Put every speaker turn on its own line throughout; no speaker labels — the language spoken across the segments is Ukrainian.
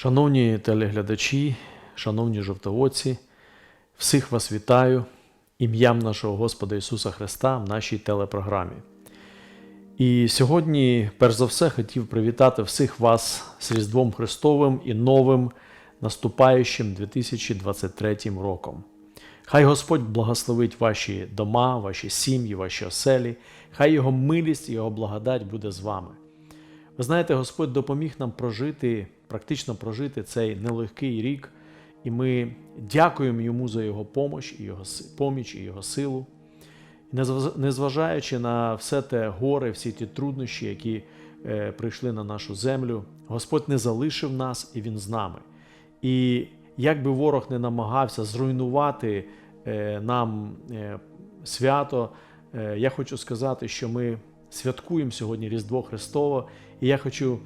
Шановні телеглядачі, шановні жовтоводці, всіх вас вітаю ім'ям нашого Господа Ісуса Христа в нашій телепрограмі. І сьогодні, перш за все, хотів привітати всіх вас з Різдвом Христовим і новим наступаючим 2023 роком. Хай Господь благословить ваші дома, ваші сім'ї, ваші оселі, хай Його милість і Його благодать буде з вами. Ви знаєте, Господь допоміг нам прожити, практично прожити цей нелегкий рік, і ми дякуємо йому за його поміч і його поміч і його силу. Незважаючи на все те горе, всі ті труднощі, які е, прийшли на нашу землю, Господь не залишив нас і Він з нами. І як би ворог не намагався зруйнувати е, нам е, свято, е, я хочу сказати, що ми святкуємо сьогодні Різдво Христово, і я хочу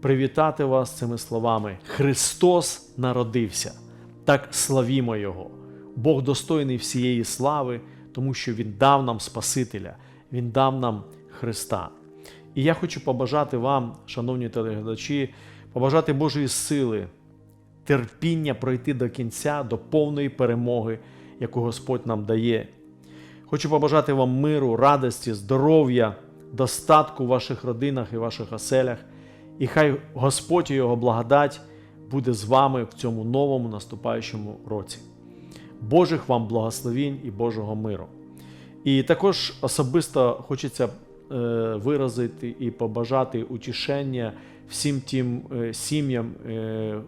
привітати вас цими словами: Христос народився, так славімо Його. Бог достойний всієї слави, тому що Він дав нам Спасителя, Він дав нам Христа. І я хочу побажати вам, шановні телеглядачі, побажати Божої сили, терпіння пройти до кінця, до повної перемоги, яку Господь нам дає. Хочу побажати вам миру, радості, здоров'я, достатку в ваших родинах і ваших оселях. І хай Господь і Його благодать буде з вами в цьому новому наступаючому році. Божих вам благословінь і Божого миру. І також особисто хочеться е, виразити і побажати утішення всім тим е, сім'ям, е,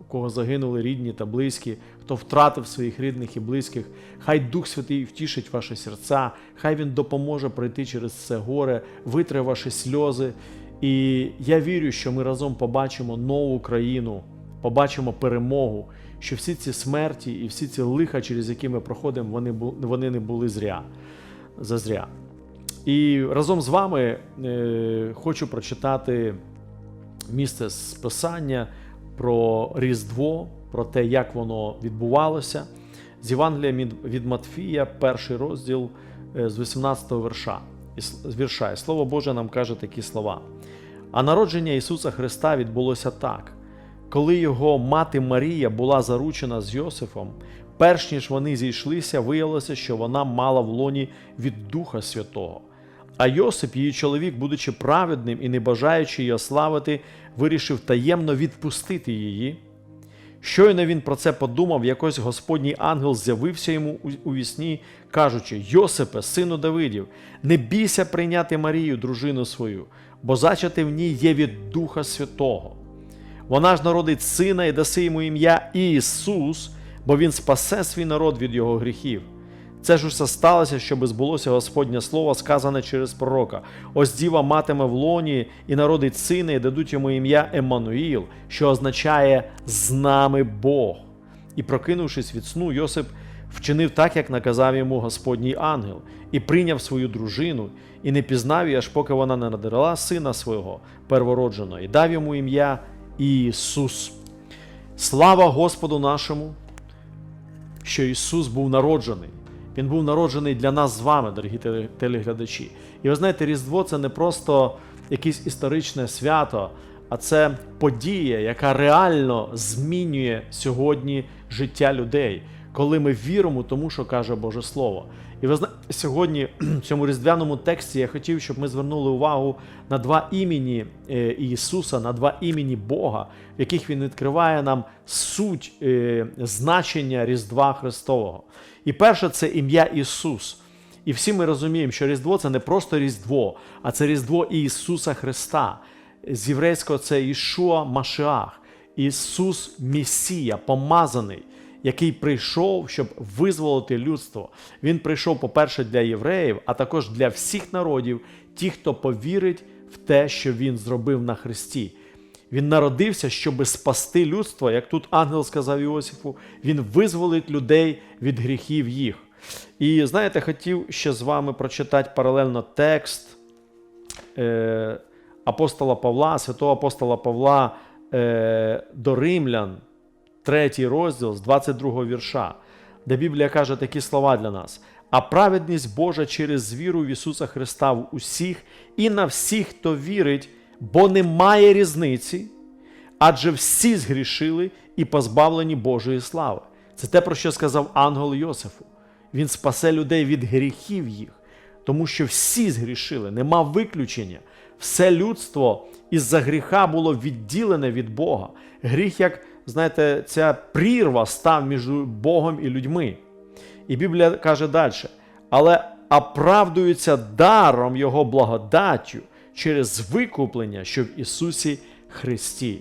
у кого загинули рідні та близькі, хто втратив своїх рідних і близьких. Хай Дух Святий втішить ваші серця, хай Він допоможе пройти через це горе, витре ваші сльози. І я вірю, що ми разом побачимо нову країну, побачимо перемогу, що всі ці смерті і всі ці лиха, через які ми проходимо, вони, вони не були зря, зазря. І разом з вами е, хочу прочитати місце з Писання про Різдво, про те, як воно відбувалося. З Євангелія від- Матфія, перший розділ е, з 18 верша. І с- з вірша. І Слово Боже нам каже такі слова. А народження Ісуса Христа відбулося так. Коли його мати Марія була заручена з Йосифом, перш ніж вони зійшлися, виявилося, що вона мала в лоні від Духа Святого. А Йосип, її чоловік, будучи праведним і не бажаючи її ославити, вирішив таємно відпустити її. Щойно він про це подумав, якось Господній ангел з'явився йому у- вісні, кажучи: Йосипе, сину Давидів, не бійся прийняти Марію, дружину свою, бо зачати в ній є від Духа Святого. Вона ж народить сина і даси йому ім'я Ісус, бо він спасе свій народ від його гріхів. Це ж усе сталося, щоби збулося Господнє слово, сказане через пророка. Ось діва матиме в лоні і народить сина, і дадуть йому ім'я Еммануїл, що означає з нами Бог. І прокинувшись від сну, Йосип вчинив так, як наказав йому Господній ангел, і прийняв свою дружину, і не пізнав її, аж поки вона не надерла сина свого первородженого, і дав йому ім'я Ісус. Слава Господу нашому! що Ісус був народжений. Він був народжений для нас з вами, дорогі теле- телеглядачі. І ви знаєте, Різдво це не просто якесь історичне свято, а це подія, яка реально змінює сьогодні життя людей, коли ми віримо тому, що каже Боже Слово. І ви знаєте, сьогодні в цьому різдвяному тексті я хотів, щоб ми звернули увагу на два імені е, Ісуса, на два імені Бога, в яких Він відкриває нам суть е, значення Різдва Христового. І перше це ім'я Ісус. І всі ми розуміємо, що Різдво це не просто Різдво, а це Різдво Ісуса Христа. З єврейського це Ішуа Машеах, Ісус Месія, помазаний, який прийшов, щоб визволити людство. Він прийшов, по-перше, для євреїв, а також для всіх народів, ті, хто повірить в те, що Він зробив на Христі. Він народився, щоб спасти людство, як тут ангел сказав Іосифу, він визволить людей від гріхів їх. І знаєте, хотів ще з вами прочитати паралельно текст е, апостола Павла, святого апостола Павла е, до Римлян, третій розділ з 22 вірша, де Біблія каже такі слова для нас. А праведність Божа через віру в Ісуса Христа в усіх і на всіх, хто вірить, бо немає різниці, адже всі згрішили і позбавлені Божої слави. Це те, про що сказав ангел Йосифу. Він спасе людей від гріхів їх, тому що всі згрішили, нема виключення. Все людство із-за гріха було відділене від Бога. Гріх, як знаєте, ця прірва став між Богом і людьми. І Біблія каже далі: але оправдуються даром Його благодаттю через викуплення, що в Ісусі Христі.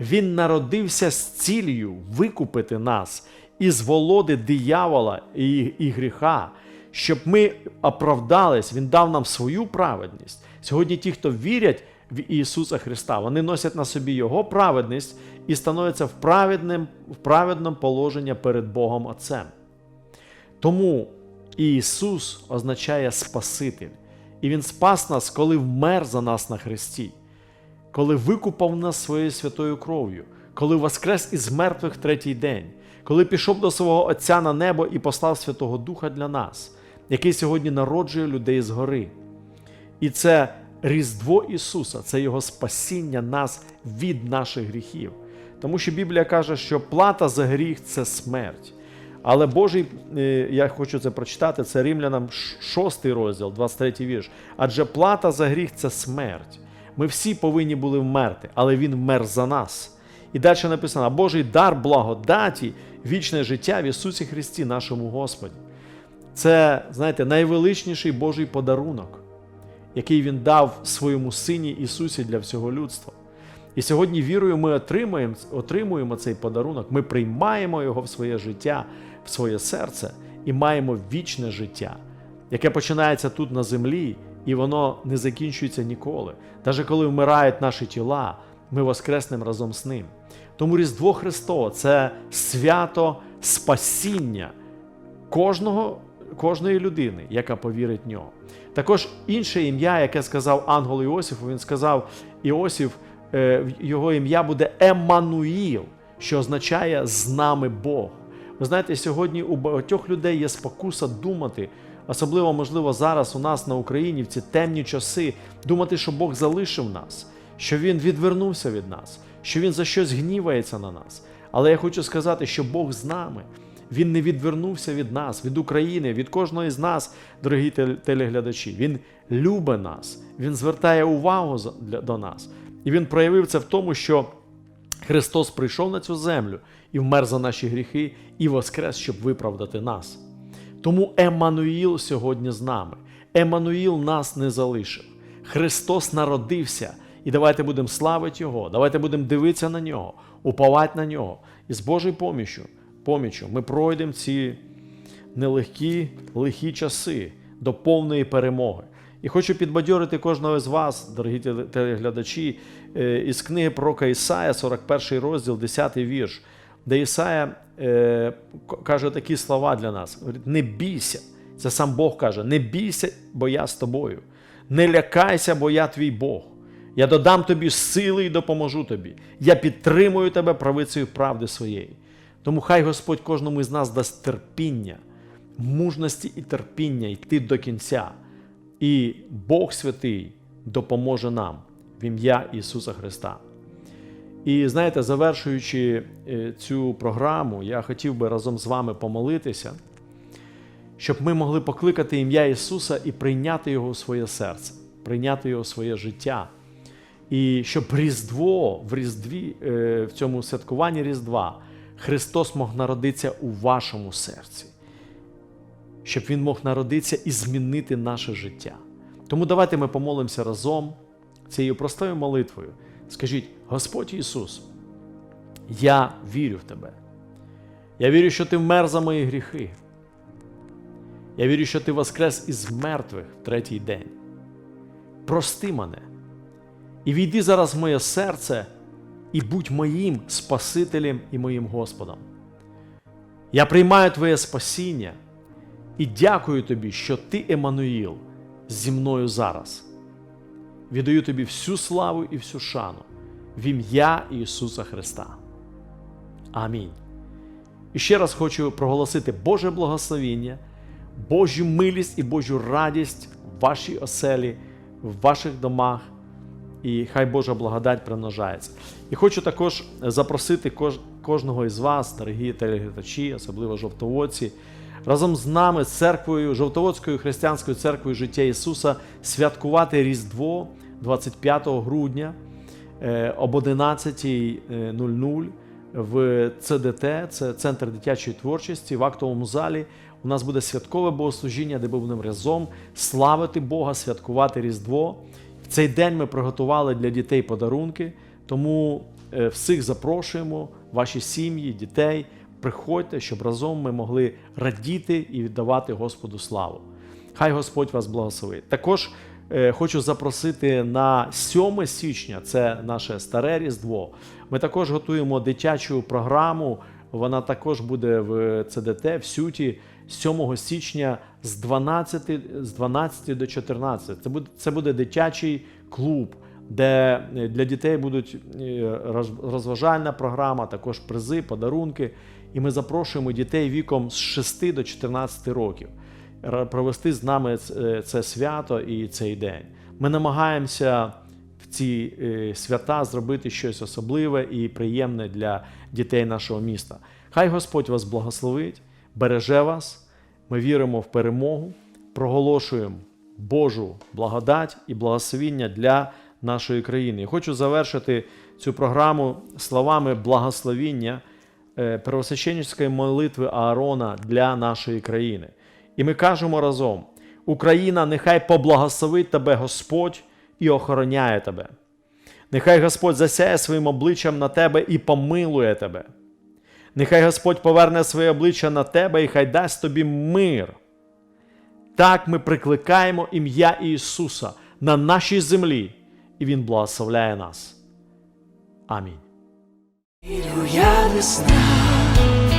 Він народився з цілею викупити нас із володи диявола і, і гріха, щоб ми оправдались, Він дав нам свою праведність. Сьогодні ті, хто вірять в Ісуса Христа, вони носять на собі Його праведність і становляться в праведним, в праведному положенні перед Богом Отцем. Тому Ісус означає Спаситель, і Він спас нас, коли вмер за нас на Христі, коли викупав нас своєю святою кров'ю, коли воскрес із мертвих третій день, коли пішов до свого Отця на небо і послав Святого Духа для нас, який сьогодні народжує людей згори. І це Різдво Ісуса, це Його спасіння нас від наших гріхів. Тому що Біблія каже, що плата за гріх це смерть. Але Божий, е, я хочу це прочитати, це Римлянам 6 розділ, 23 вірш. Адже плата за гріх це смерть. Ми всі повинні були вмерти, але Він вмер за нас. І далі написано: Божий дар благодаті, вічне життя в Ісусі Христі, нашому Господі. Це, знаєте, найвеличніший Божий подарунок, який Він дав своєму Сині Ісусі для всього людства. І сьогодні вірою ми отримуємо, отримуємо цей подарунок, ми приймаємо його в своє життя, в своє серце і маємо вічне життя, яке починається тут на землі, і воно не закінчується ніколи. Навіть коли вмирають наші тіла, ми воскреснемо разом з ним. Тому Різдво Христово це свято спасіння кожного, кожної людини, яка повірить в нього. Також інше ім'я, яке сказав ангел Іосифу, він сказав: Іосиф, його ім'я буде Еммануїл, що означає з нами Бог. Ви знаєте, сьогодні у багатьох людей є спокуса думати, особливо, можливо, зараз у нас на Україні в ці темні часи, думати, що Бог залишив нас, що Він відвернувся від нас, що Він за щось гнівається на нас. Але я хочу сказати, що Бог з нами. Він не відвернувся від нас, від України, від кожного з нас, дорогі телеглядачі. Він любить нас, Він звертає увагу до нас. І Він проявив це в тому, що Христос прийшов на цю землю і вмер за наші гріхи, і воскрес, щоб виправдати нас. Тому Еммануїл сьогодні з нами. Еммануїл нас не залишив. Христос народився. І давайте будемо славити Його, давайте будемо дивитися на нього, уповати на нього. І з Божою поміччю, поміччю ми пройдемо ці нелегкі, лихі часи до повної перемоги. І хочу підбадьорити кожного з вас, дорогі телеглядачі, із книги пророка Ісая, 41 розділ, 10 вірш, де Ісая е, каже такі слова для нас: Говорить, не бійся. Це сам Бог каже: не бійся, бо я з тобою. Не лякайся, бо я твій Бог. Я додам тобі сили і допоможу тобі. Я підтримую тебе правицею правди своєї. Тому хай Господь кожному з нас дасть терпіння, мужності і терпіння йти до кінця. І Бог Святий допоможе нам в ім'я Ісуса Христа. І знаєте, завершуючи цю програму, я хотів би разом з вами помолитися, щоб ми могли покликати ім'я Ісуса і прийняти Його у своє серце, прийняти Його у своє життя. І щоб Різдво в Різдві, в цьому святкуванні Різдва Христос мог народитися у вашому серці, щоб Він мог народитися і змінити наше життя. Тому давайте ми помолимося разом цією простою молитвою. Скажіть, Господь Ісус, я вірю в Тебе. Я вірю, що Ти вмер за мої гріхи. Я вірю, що Ти воскрес із мертвих в третій день. Прости мене і війди зараз в моє серце і будь моїм Спасителем і моїм Господом. Я приймаю Твоє спасіння і дякую Тобі, що Ти, Еммануїл, зі мною зараз. Віддаю тобі всю славу і всю шану в ім'я Ісуса Христа. Амінь. І ще раз хочу проголосити Боже благословіння, Божу милість і Божу радість в вашій оселі, в ваших домах і хай Божа благодать примножається. І хочу також запросити кож- кожного із вас, дорогі телеглядачі, особливо жовтоводці, разом з нами, з церквою, Жовтоводською християнською церквою життя Ісуса, святкувати Різдво 25 грудня е, об 11.00 в ЦДТ, це Центр дитячої творчості, в актовому залі. У нас буде святкове богослужіння, де ми будемо разом славити Бога, святкувати Різдво. В цей день ми приготували для дітей подарунки, тому е, всіх запрошуємо, ваші сім'ї, дітей. Приходьте, щоб разом ми могли радіти і віддавати Господу славу. Хай Господь вас благословить. Також е, хочу запросити на 7 січня, це наше старе Різдво. Ми також готуємо дитячу програму. Вона також буде в ЦДТ в Сюті 7 січня з 12, з 12 до 14. Це буде, це буде дитячий клуб, де е, для дітей будуть е, розважальна програма, також призи, подарунки. І ми запрошуємо дітей віком з 6 до 14 років провести з нами це свято і цей день. Ми намагаємося в ці е, свята зробити щось особливе і приємне для дітей нашого міста. Хай Господь вас благословить, береже вас. Ми віримо в перемогу, проголошуємо Божу благодать і благословіння для нашої країни. І хочу завершити цю програму словами благословіння е, первосвященницької молитви Аарона для нашої країни. І ми кажемо разом: Україна, нехай поблагословить тебе Господь і охороняє тебе. Нехай Господь засяє своїм обличчям на тебе і помилує тебе. Нехай Господь поверне своє обличчя на тебе і хай дасть тобі мир. Так ми прикликаємо ім'я Ісуса на нашій землі, і Він благословляє нас. Амінь.
Вірю я не знав,